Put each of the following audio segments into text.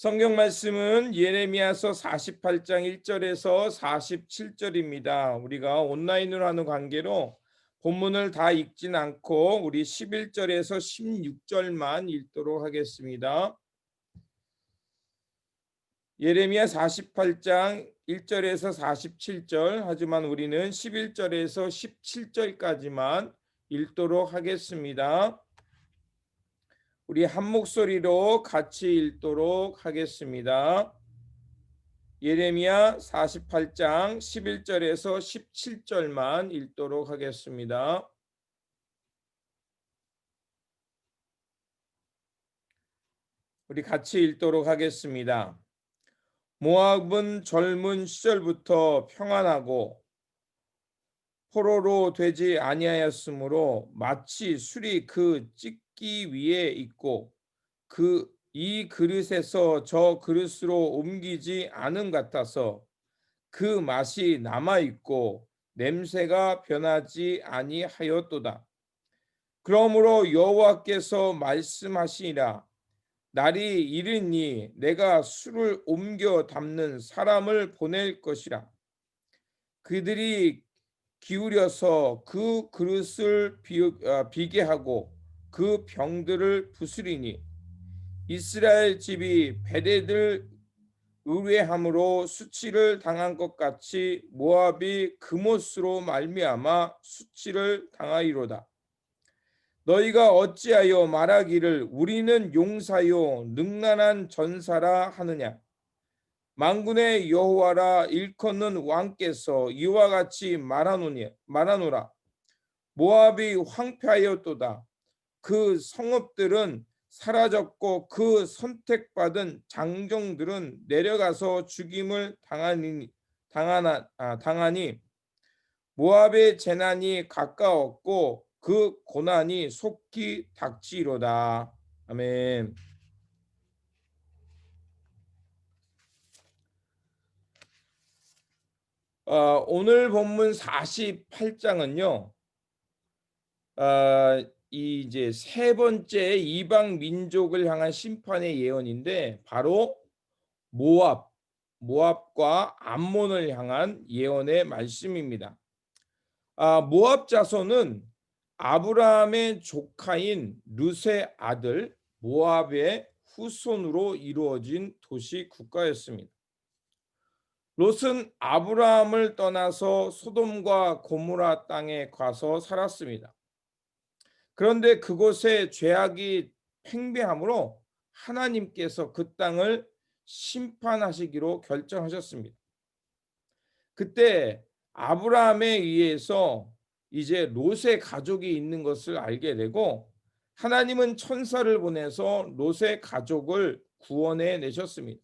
성경 말씀은 예레미야서 48장 1절에서 47절입니다. 우리가 온라인으로 하는 관계로 본문을 다 읽진 않고 우리 11절에서 16절만 읽도록 하겠습니다. 예레미야 48장 1절에서 47절 하지만 우리는 11절에서 17절까지만 읽도록 하겠습니다. 우리 한 목소리로 같이 읽도록 하겠습니다. 예레미야 48장 11절에서 17절만 읽도록 하겠습니다. 우리 같이 읽도록 하겠습니다. 모압은 젊은 시절부터 평안하고 포로로 되지 아니하였으므로 마치 술이 그 찢기 위에 있고 그 이 그릇에서 저 그릇으로 옮기지 않은 같아서 그 맛이 남아 있고 냄새가 변하지 아니하였도다. 그러므로 여호와께서 말씀하시니라 날이 이르니 내가 술을 옮겨 담는 사람을 보낼 것이라 그들이 기울여서 그 그릇을 어, 비게 하고 그 병들을 부수리니 이스라엘 집이 베레들 의뢰함으로 수치를 당한 것 같이 모압이 그못으로 말미암아 수치를 당하이로다. 너희가 어찌하여 말하기를 우리는 용사요 능란한 전사라 하느냐? 만군의 여호와라 일컫는 왕께서 이와 같이 말하노니 말하노라. 모압이 황폐하였도다 그 성읍들은 사라졌고 그 선택받은 장정들은 내려가서 죽임을 당하니 당하나 아, 당하니 모압의 재난이 가까웠고 그 고난이 속히 닥치로다. 아멘. 어, 오늘 본문 48장은요. 어, 이 이제 세 번째 이방 민족을 향한 심판의 예언인데 바로 모압, 모압과 암몬을 향한 예언의 말씀입니다. 아, 모압 자손은 아브라함의 조카인 룻의 아들 모압의 후손으로 이루어진 도시 국가였습니다. 롯은 아브라함을 떠나서 소돔과 고무라 땅에 가서 살았습니다. 그런데 그곳에 죄악이 팽배함으로 하나님께서 그 땅을 심판하시기로 결정하셨습니다. 그때 아브라함에 의해서 이제 롯의 가족이 있는 것을 알게 되고 하나님은 천사를 보내서 롯의 가족을 구원해 내셨습니다.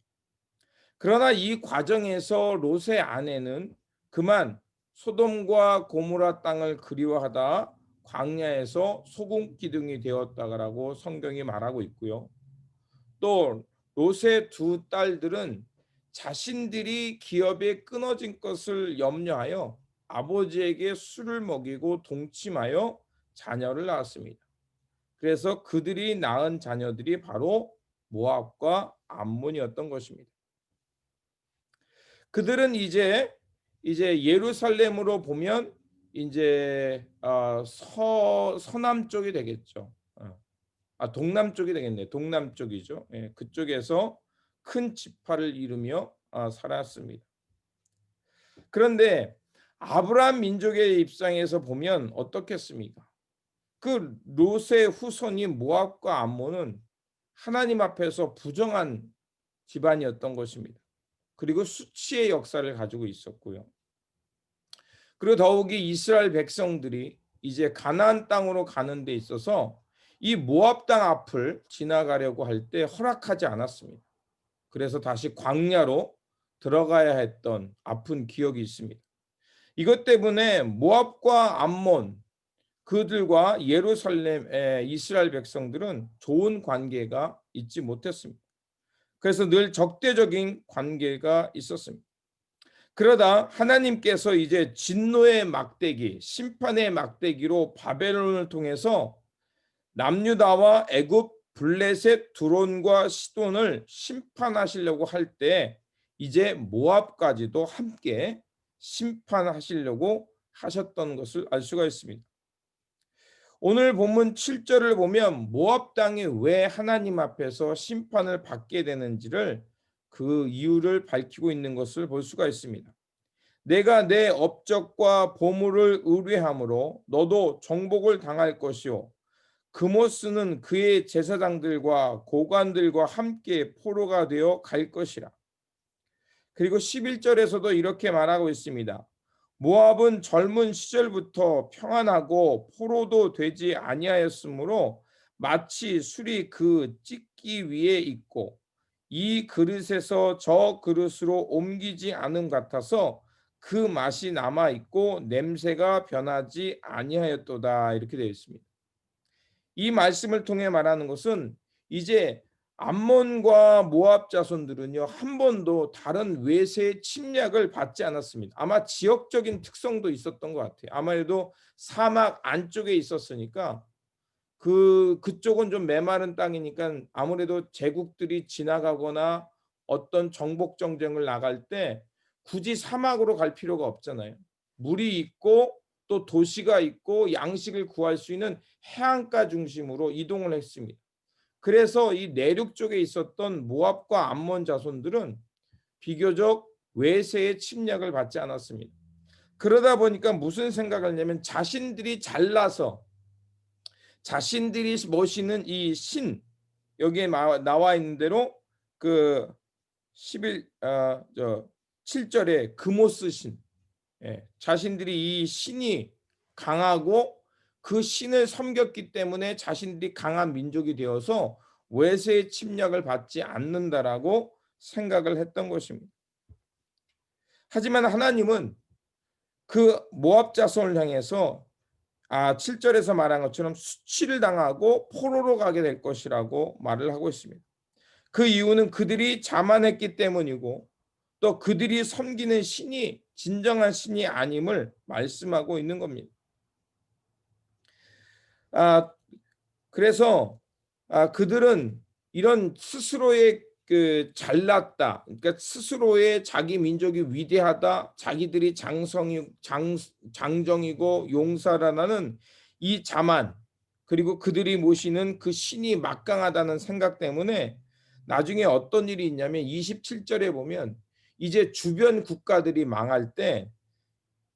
그러나 이 과정에서 롯의 아내는 그만 소돔과 고무라 땅을 그리워하다 광야에서 소금 기둥이 되었다라고 성경이 말하고 있고요. 또 롯의 두 딸들은 자신들이 기업에 끊어진 것을 염려하여 아버지에게 술을 먹이고 동침하여 자녀를 낳았습니다. 그래서 그들이 낳은 자녀들이 바로 모압과 암몬이었던 것입니다. 그들은 이제 이제 예루살렘으로 보면 이제 어, 서 서남 쪽이 되겠죠. 어. 아 동남 쪽이 되겠네. 동남 쪽이죠. 예, 그쪽에서 큰 지파를 이루며 어, 살았습니다. 그런데 아브라함 민족의 입장에서 보면 어떻겠습니까? 그 롯의 후손인 모압과 암몬은 하나님 앞에서 부정한 집안이었던 것입니다. 그리고 수치의 역사를 가지고 있었고요. 그리고 더욱이 이스라엘 백성들이 이제 가나안 땅으로 가는 데 있어서 이 모압 땅 앞을 지나가려고 할 때 허락하지 않았습니다. 그래서 다시 광야로 들어가야 했던 아픈 기억이 있습니다. 이것 때문에 모압과 암몬 그들과 예루살렘의 이스라엘 백성들은 좋은 관계가 있지 못했습니다. 그래서 늘 적대적인 관계가 있었습니다. 그러다 하나님께서 이제 진노의 막대기, 심판의 막대기로 바벨론을 통해서 남유다와 애굽 블레셋 두론과 시돈을 심판하시려고 할 때 이제 모압까지도 함께 심판하시려고 하셨던 것을 알 수가 있습니다. 오늘 본문 7절을 보면 모압 땅이 왜 하나님 앞에서 심판을 받게 되는지를 그 이유를 밝히고 있는 것을 볼 수가 있습니다. 내가 내 업적과 보물을 의뢰함으로 너도 정복을 당할 것이요 그모스는 그의 제사장들과 고관들과 함께 포로가 되어 갈 것이라. 그리고 11절에서도 이렇게 말하고 있습니다. 모압은 젊은 시절부터 평안하고 포로도 되지 아니하였으므로 마치 술이 그 찢기 위에 있고 이 그릇에서 저 그릇으로 옮기지 않음 같아서 그 맛이 남아 있고 냄새가 변하지 아니하였도다 이렇게 되어 있습니다. 이 말씀을 통해 말하는 것은 이제 암몬과 모압 자손들은요 한 번도 다른 외세의 침략을 받지 않았습니다. 아마 지역적인 특성도 있었던 것 같아요. 아마도 사막 안쪽에 있었으니까 그 그쪽은 좀 메마른 땅이니까 아무래도 제국들이 지나가거나 어떤 정복 정쟁을 나갈 때 굳이 사막으로 갈 필요가 없잖아요. 물이 있고 또 도시가 있고 양식을 구할 수 있는 해안가 중심으로 이동을 했습니다. 그래서 이 내륙 쪽에 있었던 모압과 암몬 자손들은 비교적 외세의 침략을 받지 않았습니다. 그러다 보니까 무슨 생각을 하냐면 자신들이 잘나서 자신들이 모시는 이 신 여기에 나와 있는 대로 그 11, 어, 저 7절에 금오스 신 예, 자신들이 이 신이 강하고 그 신을 섬겼기 때문에 자신들이 강한 민족이 되어서 외세의 침략을 받지 않는다라고 생각을 했던 것입니다. 하지만 하나님은 그 모압 자손을 향해서 아 7절에서 말한 것처럼 수치를 당하고 포로로 가게 될 것이라고 말을 하고 있습니다. 그 이유는 그들이 자만했기 때문이고 또 그들이 섬기는 신이 진정한 신이 아님을 말씀하고 있는 겁니다. 아 그래서 아 그들은 이런 스스로의 그 잘났다. 그러니까 스스로의 자기 민족이 위대하다. 자기들이 장성이 장 장정이고 용사라는 이 자만 그리고 그들이 모시는 그 신이 막강하다는 생각 때문에 나중에 어떤 일이 있냐면 27절에 보면 이제 주변 국가들이 망할 때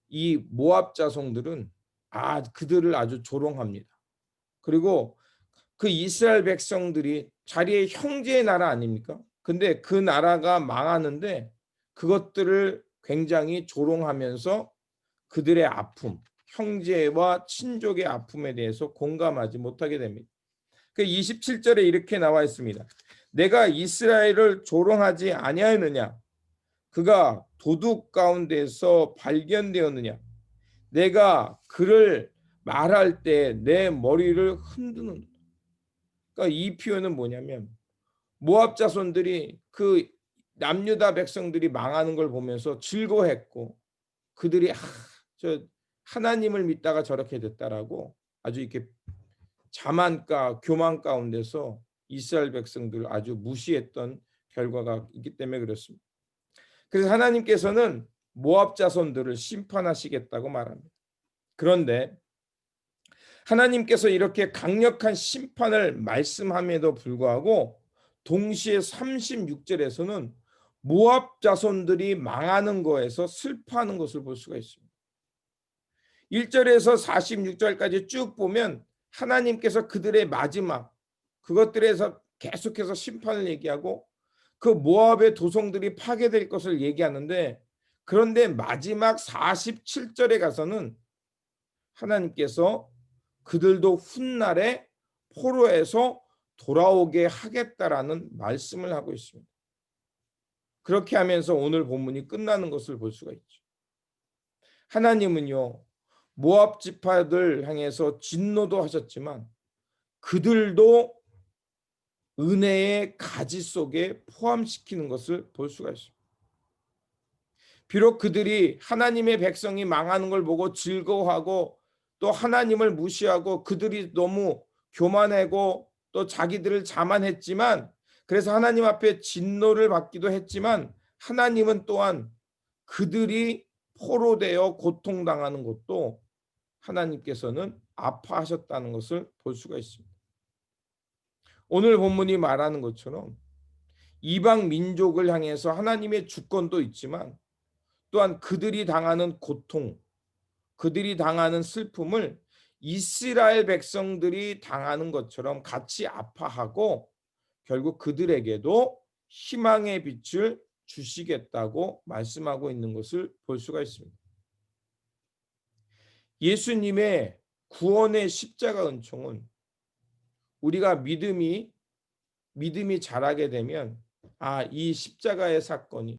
이 모압 자손들은 아 그들을 아주 조롱합니다. 그리고 그 이스라엘 백성들이 자리의 형제의 나라 아닙니까? 근데 그 나라가 망하는데 그것들을 굉장히 조롱하면서 그들의 아픔, 형제와 친족의 아픔에 대해서 공감하지 못하게 됩니다. 그 27절에 이렇게 나와 있습니다. 내가 이스라엘을 조롱하지 아니하였느냐? 그가 도둑 가운데서 발견되었느냐? 내가 그를 말할 때 내 머리를 흔드는 그러니까 이 표현은 뭐냐면 모압 자손들이 그 남유다 백성들이 망하는 걸 보면서 즐거워했고 그들이 아, 저 하나님을 믿다가 저렇게 됐다라고 아주 이렇게 자만가 교만 가운데서 이스라엘 백성들 아주 무시했던 결과가 있기 때문에 그렇습니다. 그래서 하나님께서는 모압 자손들을 심판하시겠다고 말합니다. 그런데 하나님께서 이렇게 강력한 심판을 말씀함에도 불구하고 동시에 36절에서는 모압 자손들이 망하는 거에서 슬퍼하는 것을 볼 수가 있습니다. 1절에서 46절까지 쭉 보면 하나님께서 그들의 마지막 그것들에서 계속해서 심판을 얘기하고 그 모압의 도성들이 파괴될 것을 얘기하는데 그런데 마지막 47절에 가서는 하나님께서 그들도 훗날에 포로에서 돌아오게 하겠다라는 말씀을 하고 있습니다. 그렇게 하면서 오늘 본문이 끝나는 것을 볼 수가 있죠. 하나님은요 모압 지파들 향해서 진노도 하셨지만 그들도 은혜의 가지 속에 포함시키는 것을 볼 수가 있습니다. 비록 그들이 하나님의 백성이 망하는 걸 보고 즐거워하고 또 하나님을 무시하고 그들이 너무 교만하고 또또 자기들을 자만했지만 그래서 하나님 앞에 진노를 받기도 했지만 하나님은 또한 그들이 포로되어 고통당하는 것도 하나님께서는 아파하셨다는 것을 볼 수가 있습니다. 오늘 본문이 말하는 것처럼 이방 민족을 향해서 하나님의 주권도 있지만 또한 그들이 당하는 고통, 그들이 당하는 슬픔을 이스라엘 백성들이 당하는 것처럼 같이 아파하고 결국 그들에게도 희망의 빛을 주시겠다고 말씀하고 있는 것을 볼 수가 있습니다. 예수님의 구원의 십자가 은총은 우리가 믿음이 믿음이 자라게 되면 아, 이 십자가의 사건이